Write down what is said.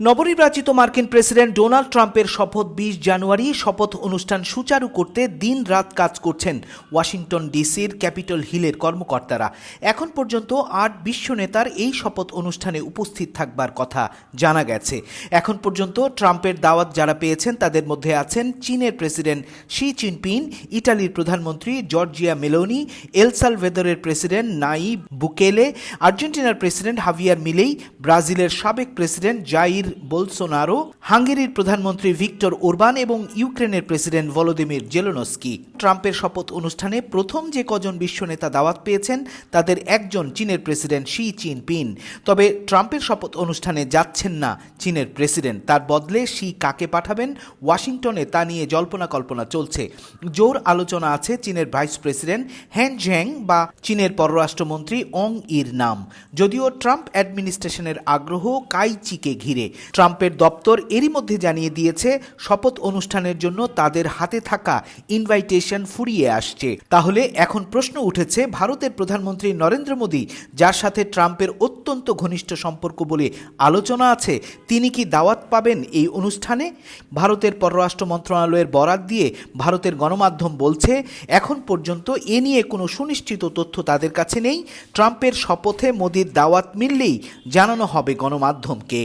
নবনির্বাচিত মার্কিন president Donald ট্রাম্পের শপথ বিশ জানুয়ারি, শপথ অনুষ্ঠান সুচারু করতে দিন রাত কাজ করছেন ওয়াশিংটন ডিসির ক্যাপিটল হিলের কর্মকর্তারা। এখন পর্যন্ত আট বিশ্ব নেতার এই শপথ অনুষ্ঠানে উপস্থিত থাকবার কথা জানা গেছে। এখন পর্যন্ত ট্রাম্পের দাওয়াত যারা পেয়েছেন তাদের মধ্যে আছেন চীনের প্রেসিডেন্ট শি চিনপিং ইটালির প্রধানমন্ত্রী জর্জিয়া মেলোনি, এল সালভেদরের প্রেসিডেন্ট নাইব বুকেলে, আর্জেন্টিনার প্রেসিডেন্ট হাভিয়ার মিলেই, ব্রাজিলের সাবেক প্রেসিডেন্ট জাইর বোলসোনারো, হাঙ্গেরির প্রধানমন্ত্রী ভিক্টর ওরবান এবং ইউক্রেনের প্রেসিডেন্ট ভলোদিমির জেলোনস্কি। ট্রাম্পের শপথ অনুষ্ঠানে প্রথম যে কজন বিশ্ব নেতা দাওয়াত পেয়েছেন, তাদের একজন চীনের প্রেসিডেন্ট শি চিনপিং তবে ট্রাম্পের শপথ অনুষ্ঠানে যাচ্ছেন না চীনের প্রেসিডেন্ট। তার বদলে শি কাকে পাঠাবেন, ওয়াশিংটনে তা নিয়ে জল্পনা কল্পনা চলছে। জোর আলোচনা আছে চীনের ভাইস প্রেসিডেন্ট হ্যান ঝ্যাং বা চীনের পররাষ্ট্রমন্ত্রী অং ইর নাম। যদিও ট্রাম্প অ্যাডমিনিস্ট্রেশনের আগ্রহ কাইচিকে ঘিরে। ট্রাম্পের দপ্তর এরই মধ্যে জানিয়ে দিয়েছে, শপথ অনুষ্ঠানের জন্য তাদের হাতে থাকা ইনভাইটেশন ফুরিয়ে আসছে। তাহলে এখন প্রশ্ন উঠেছে, ভারতের প্রধানমন্ত্রী নরেন্দ্র মোদী, যার সাথে ট্রাম্পের অত্যন্ত ঘনিষ্ঠ সম্পর্ক বলে আলোচনা আছে, তিনি কি দাওয়াত পাবেন এই অনুষ্ঠানে? ভারতের পররাষ্ট্র মন্ত্রণালয়ের বরাত দিয়ে ভারতের গণমাধ্যম বলছে, এখন পর্যন্ত এ নিয়ে কোনো সুনিশ্চিত তথ্য তাদের কাছে নেই। ট্রাম্পের শপথে মোদীর দাওয়াত মিললেই জানানো হবে গণমাধ্যমকে।